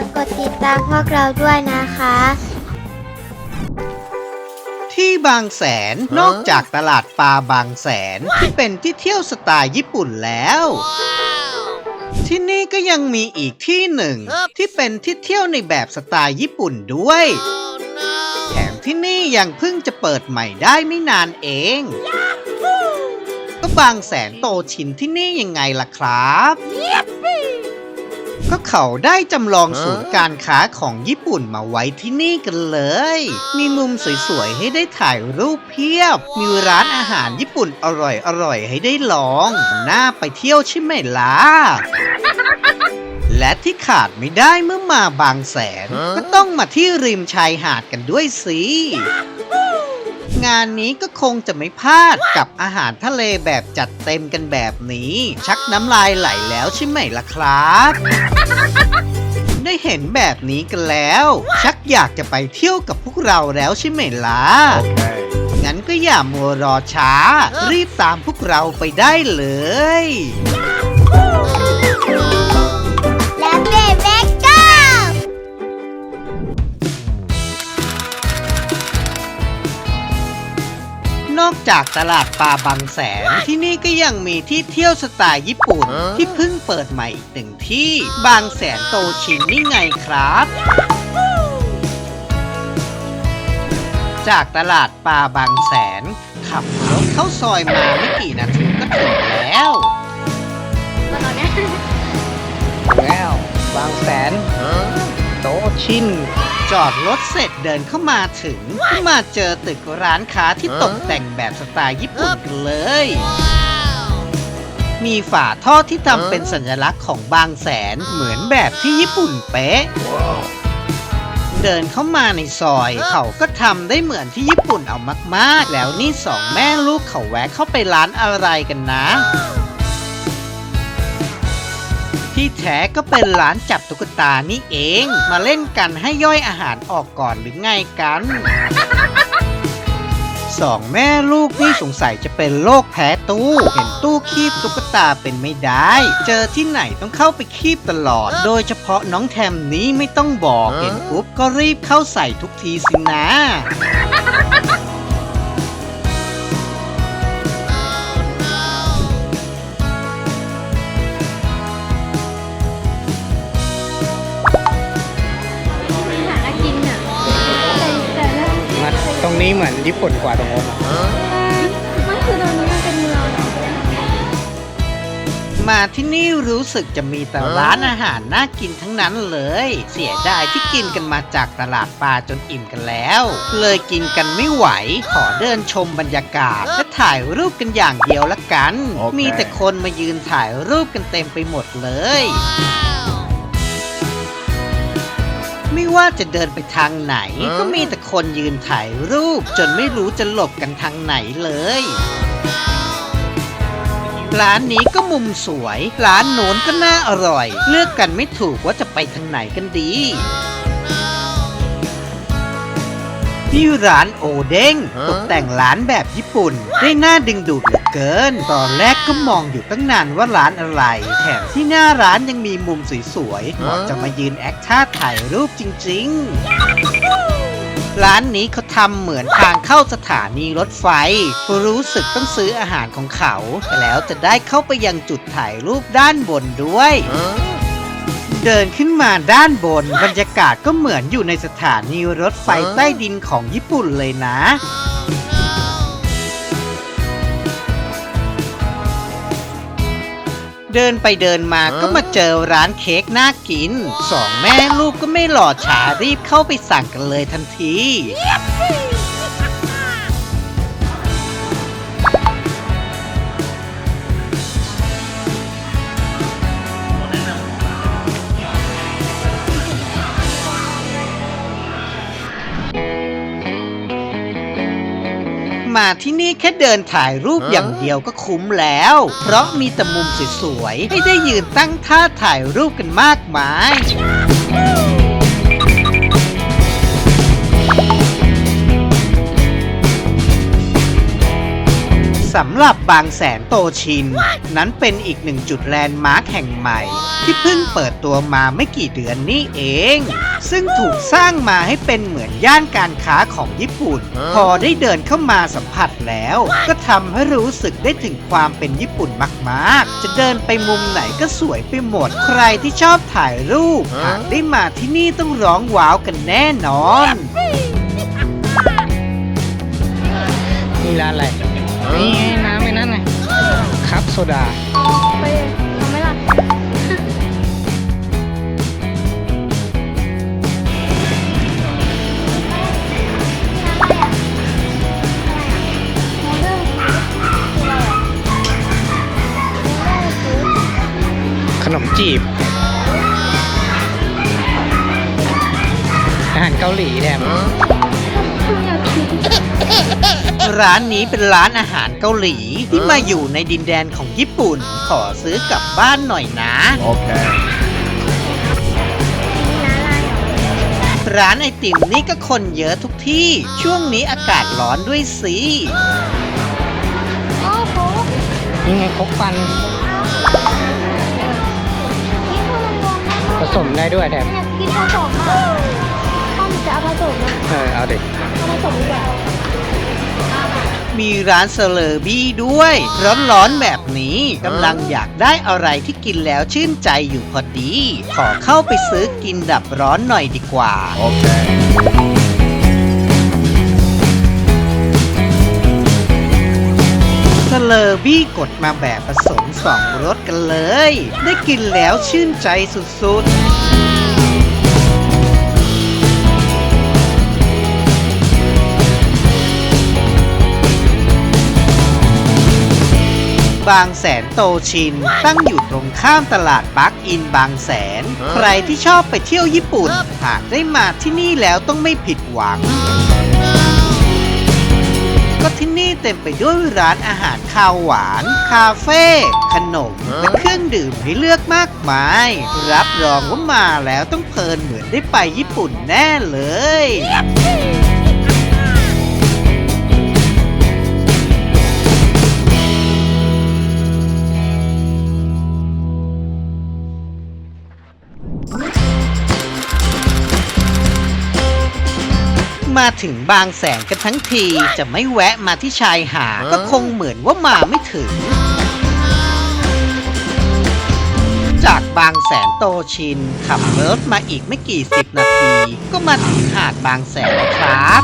ากกดติดตามพวกเราด้วยนะคะ ที่บางแสนนอกจากตลาดปลาบางแสนที่เป็นที่เที่ยวสไตล์ญี่ปุ่นแล้ว ที่นี่ก็ยังมีอีกที่หนึ่ง ที่เป็นที่เที่ยวในแบบสไตล์ญี่ปุ่นด้วย แถมที่นี่ยังเพิ่งจะเปิดใหม่ได้ไม่นานเอง ก็บางแสนโตชินที่นี่ยังไงล่ะครับ ก็เขาได้จำลองศูนย์การค้าของญี่ปุ่นมาไว้ที่นี่กันเลย มีมุมสวยๆ ให้ได้ถ่ายรูปเพียบ มีร้านอาหารญี่ปุ่นอร่อยๆ ให้ได้ลอง น่าไปเที่ยวใช่ไหมล่ะและที่ขาดไม่ได้เมื่อมาบางแสน ก็ต้องมาที่ริมชายหาดกันด้วยสิ งานนี้ก็คงจะไม่พลาดกับอาหารทะเลแบบจัดเต็มกันแบบนี้ ชักน้ำลายไหลแล้วใช่ไหมล่ะครับ ได้เห็นแบบนี้กันแล้ว ชักอยากจะไปเที่ยวกับพวกเราแล้วใช่ไหมล่ะ งั้นก็อย่ามัวรอช้า รีบตามพวกเราไปได้เลย นอกจากตลาดปลาบางแสน ที่นี่ก็ยังมีที่เที่ยวสไตล์ญี่ปุ่น ที่เพิ่งเปิดใหม่อีกหนึ่งที่บางแสนโตชินนี่ไงครับจากตลาดปลาบางแสน ขับรถเข้าซอยมาไม่กี่นาทีก็ถึงแล้วแล้ว บางแสนโตชิน จอดรถเสร็จเดินเข้ามาถึงก็มาเจอตึกร้านค้าที่ตกแต่งแบบสไตล์ญี่ปุ่นกันเลย มีฝาท่อที่ทำเป็นสัญลักษณ์ของบางแสนเหมือนแบบที่ญี่ปุ่นเป๊ะ เดินเข้ามาในซอย เขาก็ทำได้เหมือนที่ญี่ปุ่นเอามากๆ แล้วนี่สองแม่ลูกเขาแวะเข้าไปร้านอะไรกันนะ ที่แท้ก็เป็นร้านจับตุ๊กตานี่เอง มาเล่นกันให้ย่อยอาหารออกก่อนหรือไงกันสองแม่ลูกนี่สงสัยจะเป็นโรคแพ้ตู้ เห็นตู้คีบตุ๊กตาเป็นไม่ได้ เจอที่ไหนต้องเข้าไปคีบตลอด โดยเฉพาะน้องแทมนี้ไม่ต้องบอก เห็นปุ๊บก็รีบเข้าใส่ทุกทีสินะ นี้เหมือนญี่ปุ่นกว่าตรงโน้นอะมาที่นี่รู้สึกจะมีแต่ร้านอาหารน่ากินทั้งนั้นเลย เสียดายที่กินกันมาจากตลาดปลาจนอิ่มกันแล้ว เลยกินกันไม่ไหว ขอเดินชมบรรยากาศและถ่ายรูปกันอย่างเดียวละกันโอเคมีแต่คนมายืนถ่ายรูปกันเต็มไปหมดเลย ไม่ว่าจะเดินไปทางไหน ก็มีแต่คนยืนถ่ายรูป จนไม่รู้จะหลบกันทางไหนเลย ร้านนี้ก็มุมสวย ร้านโน้นก็น่าอร่อย เลือกกันไม่ถูกว่าจะไปทางไหนกันดีนี่ร้านโอเด้งตกแต่งร้านแบบญี่ปุ่น ได้น่าดึงดูดเหลือ เกิน ตอนแรกก็มองอยู่ตั้งนานว่าร้านอะไร แถมที่หน้าร้านยังมีมุมสวยๆเหมาะจะมายืนแอคท่าถ่ายรูปจริง ๆ ร้านนี้เขาทำเหมือนทางเข้าสถานีรถไฟ รู้สึกต้องซื้ออาหารของเขา แล้วจะได้เข้าไปยังจุดถ่ายรูปด้านบนด้วยเดินขึ้นมาด้านบน บรรยากาศก็เหมือนอยู่ในสถานีรถไฟใต้ดินของญี่ปุ่นเลยนะ เดินไปเดินมาก็มาเจอร้านเค้กน่ากิน สองแม่ลูกก็ไม่หลอดช้ารีบเข้าไปสั่งกันเลยทันที มาที่นี่แค่เดินถ่ายรูปอย่างเดียวก็คุ้มแล้ว เพราะมีแต่มุมสวยๆ ให้ได้ยืนตั้งท่าถ่ายรูปกันมากมาย สำหรับบางแสนโตชิน นั้นเป็นอีกหนึ่งจุดแลนด์มาร์คแห่งใหม่ ที่เพิ่งเปิดตัวมาไม่กี่เดือนนี่เอง ซึ่งถูกสร้างมาให้เป็นเหมือนย่านการค้าของญี่ปุ่น พอได้เดินเข้ามาสัมผัสแล้ว ก็ทำให้รู้สึกได้ถึงความเป็นญี่ปุ่นมากๆ จะเดินไปมุมไหนก็สวยไปหมด ใครที่ชอบถ่ายรูปหากได้มาที่นี่ต้องร้องว้าวกันแน่นอนมีร้านอะไร นี่ไงน้ำไอ้นั่นไงครับโซดา ไปทำไหมล่ะ ขนมจีบ อาหารเกาหลีแถม ร้านนี้เป็นร้านอาหารเกาหลีที่มาอยู่ในดินแดนของญี่ปุ่น ขอซื้อกลับบ้านหน่อยนะ Okay. ร้านไอติมนี่ก็คนเยอะทุกที่ ช่วงนี้อากาศร้อนด้วยสิโอ้โหนี่ไงครกปันนี่คือมันรวมได้ผสมได้ด้วยแถมอยากกินผสมอะถ้ามันจะเอาผสมอะเออเอาเด็กเอาผสมดีกว่า มีร้านเซเลอร์บี้ด้วย ร้อนๆแบบนี้กำลังอยากได้อะไรที่กินแล้วชื่นใจอยู่พอดี ขอเข้าไปซื้อกินดับร้อนหน่อยดีกว่า Okay. เซเลอร์บี้กดมาแบบผสมสองรสกันเลย ได้กินแล้วชื่นใจสุดๆ บางแสนโตชิน ตั้งอยู่ตรงข้ามตลาดปักอินบางแสน ใครที่ชอบไปเที่ยวญี่ปุ่น หากได้มาที่นี่แล้วต้องไม่ผิดหวัง ก็ที่นี่เต็มไปด้วยร้านอาหารคาวหวาน คาเฟ่ ขนม และเครื่องดื่มให้เลือกมากมาย รับรองว่ามาแล้วต้องเพลินเหมือนได้ไปญี่ปุ่นแน่เลย มาถึงบางแสนกันทั้งที จะไม่แวะมาที่ชายหาดก็คงเหมือนว่ามาไม่ถึง จากบางแสนโตชิน ขับรถมาอีกไม่กี่สิบนาที ก็มาถึงหาดบางแสนแล้วครับ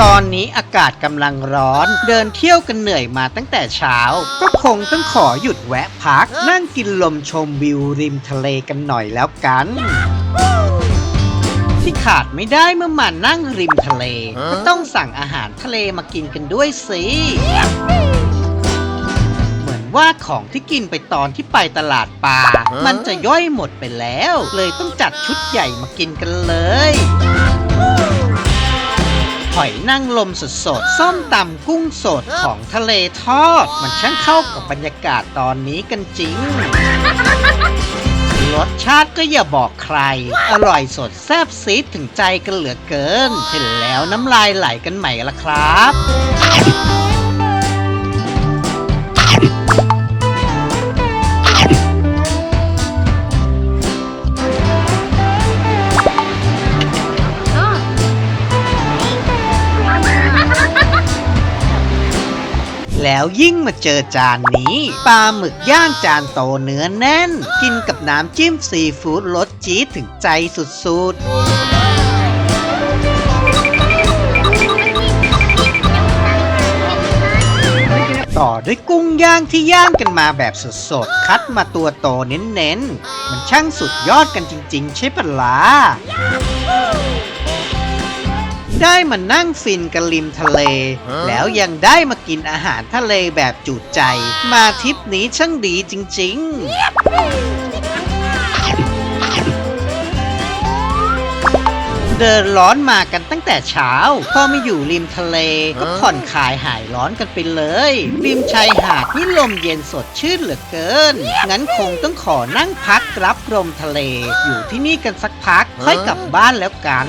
ตอนนี้อากาศกำลังร้อน เดินเที่ยวกันเหนื่อยมาตั้งแต่เช้า ก็คงต้องขอหยุดแวะพัก นั่งกินลมชมวิวริมทะเลกันหน่อยแล้วกันที่ ขาดไม่ได้เมื่อมานั่งริมทะเล ก็ต้องสั่งอาหารทะเลมากินกันด้วยสิ เหมือนว่าของที่กินไปตอนที่ไปตลาดปลา มันจะย่อยหมดไปแล้ว เลยต้องจัดชุดใหญ่มากินกันเลยหอยนางรมสดๆส้มตำกุ้งสดของทะเลทอด มันช่างเข้ากับบรรยากาศตอนนี้กันจริง รสชาติก็อย่าบอกใคร อร่อยสดแซ่บซีดถึงใจกันเหลือเกิน เห็นแล้วน้ำลายไหลกันใหม่ละครับ แล้วยิ่งมาเจอจานนี้ปลาหมึกย่างจานโตเนื้อแน่น กินกับน้ำจิ้มซีฟู้ดรสจี๊ดถึงใจสุดๆต่อด้วยกุ้งย่างที่ย่างกันมาแบบสดๆ คัดมาตัวโตเน้นๆ มันช่างสุดยอดกันจริงๆ ใช่ปะล่ะ ได้มานั่งฟินกันริมทะเล แล้วยังได้มากินอาหารทะเลแบบจุใจ มาทริปนี้ช่างดีจริง ๆ เดินร้อนมากันตั้งแต่เช้า พอมาอยู่ริมทะเลก็ผ่อนคลายหายร้อนกันไปเลย ริมชายหาดนี่ลมเย็นสดชื่นเหลือเกิน งั้นคงต้องขอนั่งพักรับลมทะเล อยู่ที่นี่กันสักพัก ค่อยกลับบ้านแล้วกัน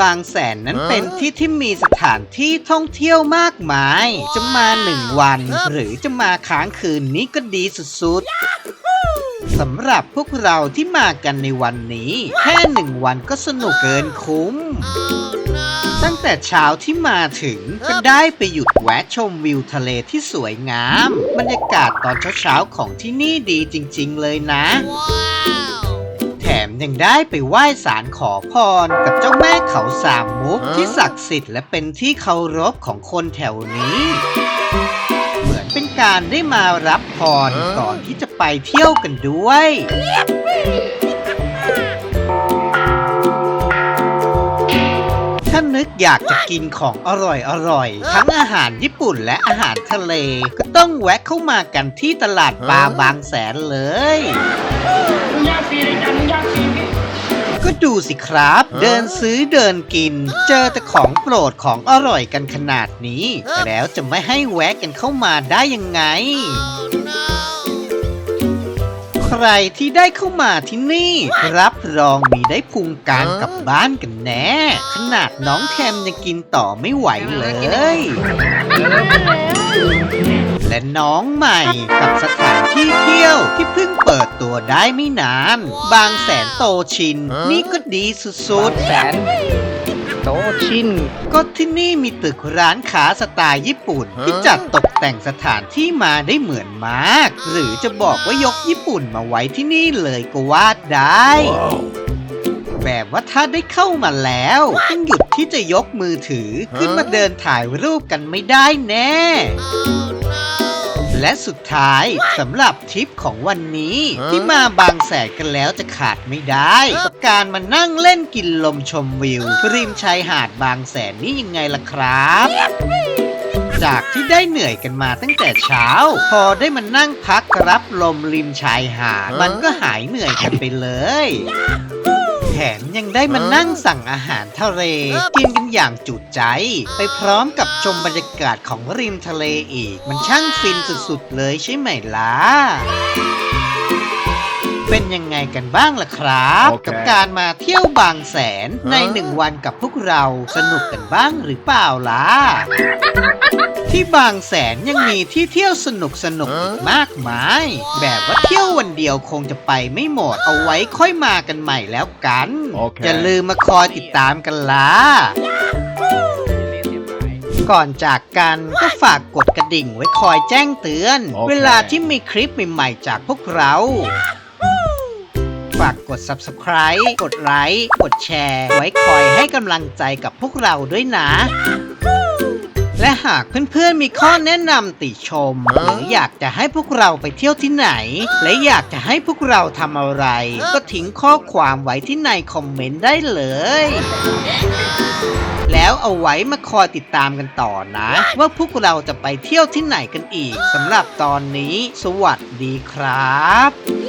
บางแสนนั้นเป็นที่ที่มีสถานที่ท่องเที่ยวมากมาย จะมาหนึ่งวัน หรือจะมาค้างคืนนี้ก็ดีสุดๆสำหรับพวกเราที่มากันในวันนี้ แค่หนึ่งวันก็สนุกเกินคุ้ม ตั้งแต่เช้าที่มาถึงก็ได้ไปหยุดแวะชมวิวทะเลที่สวยงาม บรรยากาศตอนเช้าๆของที่นี่ดีจริงๆเลยนะแถม ยังได้ไปไหว้ศาลขอพร กับเจ้าแม่เขาสามมุกที่ศักดิ์สิทธิ์และเป็นที่เคารพของคนแถวนี้ เหมือนเป็นการได้มารับพรก่อนที่จะไปเที่ยวกันด้วยถ้านึกอยากจะกินของอร่อยอร่อยๆทั้งอาหารญี่ปุ่นและอาหารทะเล ก็ต้องแวะเข้ามากันที่ตลาดปลาบางแสนเลย ก็ดูสิครับ เดินซื้อเดินกิน เจอแต่ของโปรดของอร่อยกันขนาดนี้ แล้วจะไม่ให้แวะกันเข้ามาได้ยังไง ใครที่ได้เข้ามาที่นี่ รับรองมีได้พุงกลางกลับบ้านกันแน่ ขนาดน้องแทมยังกินต่อไม่ไหวเลย และน้องใหม่ กับสถานที่เที่ยวที่เพิ่งเปิดตัวได้ไม่นาน บางแสนโตชิน นี่ก็ดีสุดแสนโตชินๆก็ที่นี่มีตึกร้านค้าสไตล์ญี่ปุ่น ที่จัดตกแต่งสถานที่มาได้เหมือนมาก หรือจะบอกว่ายกญี่ปุ่นมาไว้ที่นี่เลยก็ว่าได้ แบบว่าถ้าได้เข้ามาแล้วต้องหยุดที่จะยกมือถือขึ้นมาเดินถ่ายรูปกันไม่ได้แน่ และสุดท้ายสำหรับทริปของวันนี้ ที่มาบางแสนกันแล้วจะขาดไม่ได้กับการมานั่งเล่นกินลมชมวิว ริมชายหาดบางแสนนี่ยังไงล่ะครับจากที่ได้เหนื่อยกันมาตั้งแต่เช้า พอได้มานั่งพักรับลมริมชายหาดมันก็หายเหนื่อยกันไปเลย แถมยังได้มานั่งสั่งอาหารทะเล กินกันอย่างจุใจ ไปพร้อมกับชมบรรยากาศของริมทะเลอีก มันช่างฟินสุดๆเลยใช่ไหมล่ะ เป็นยังไงกันบ้างล่ะครับโอเคกับการมาเที่ยวบางแสนในหนึ่งวันกับพวกเราสนุกกันบ้างหรือเปล่าล่ะที่บางแสนยังมีที่เที่ยวสนุกสนุกๆอีกมากมาย แบบว่าเที่ยววันเดียวคงจะไปไม่หมดเอาไว้ค่อยมากันใหม่แล้วกันโอเคอย่าลืมมาคอยติดตามกันล่ะก่อนจากกันก็ฝากกดกระดิ่งไว้คอยแจ้งเตือนโอเคเวลาที่มีคลิปใหม่ๆจากพวกเรา ฝากกด subscribe กดไลค์กดแชร์ ไว้คอยให้กำลังใจกับพวกเราด้วยนะ และหากเพื่อนๆมีข้อแนะนำติชม หรืออยากจะให้พวกเราไปเที่ยวที่ไหน และอยากจะให้พวกเราทำอะไร ก็ทิ้งข้อความไว้ที่ในคอมเมนต์ได้เลย แล้วเอาไว้มาคอยติดตามกันต่อนะ ว่าพวกเราจะไปเที่ยวที่ไหนกันอีกสำหรับตอนนี้ สวัสดีครับ